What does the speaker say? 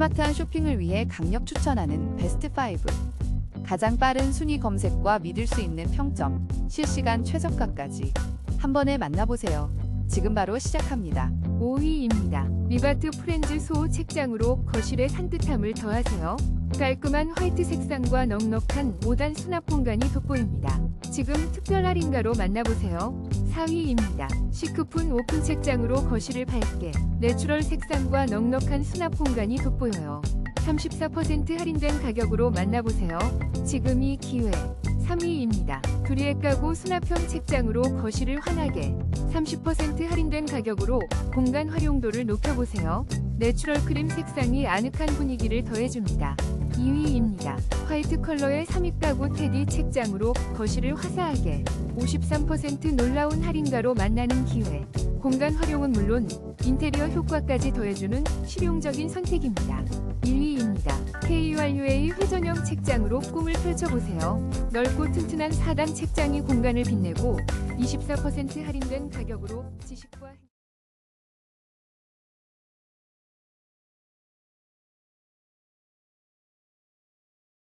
스마트한 쇼핑을 위해 강력 추천하는 베스트 5. 가장 빠른 순위 검색과 믿을 수 있는 평점, 실시간 최저가까지 한 번에 만나보세요. 지금 바로 시작합니다. 5위입니다. 리바트 프렌즈 소 책장으로 거실에 산뜻함을 더하세요. 깔끔한 화이트 색상과 넉넉한 5단 수납 공간이 돋보입니다. 지금 특별 할인가로 만나보세요. 4위입니다. 시크폰 오픈 책장으로 거실을 밝게 내추럴 색상과 넉넉한 수납 공간이 돋보여요. 34% 할인된 가격으로 만나보세요. 지금이 기회. 3위입니다. 두리에 까고 수납형 책장으로 거실을 환하게 30% 할인된 가격으로 공간 활용도를 높여보세요. 내추럴 크림 색상이 아늑한 분위기를 더해줍니다. 2위입니다. 화이트 컬러의 3위 가구 테디 책장으로 거실을 화사하게 53% 놀라운 할인가로 만나는 기회. 공간 활용은 물론 인테리어 효과까지 더해주는 실용적인 선택입니다. 1위입니다. KURUA 회전형 책장으로 꿈을 펼쳐보세요. 넓고 튼튼한 4단 책장이 공간을 빛내고 24% 할인된 가격으로 지식과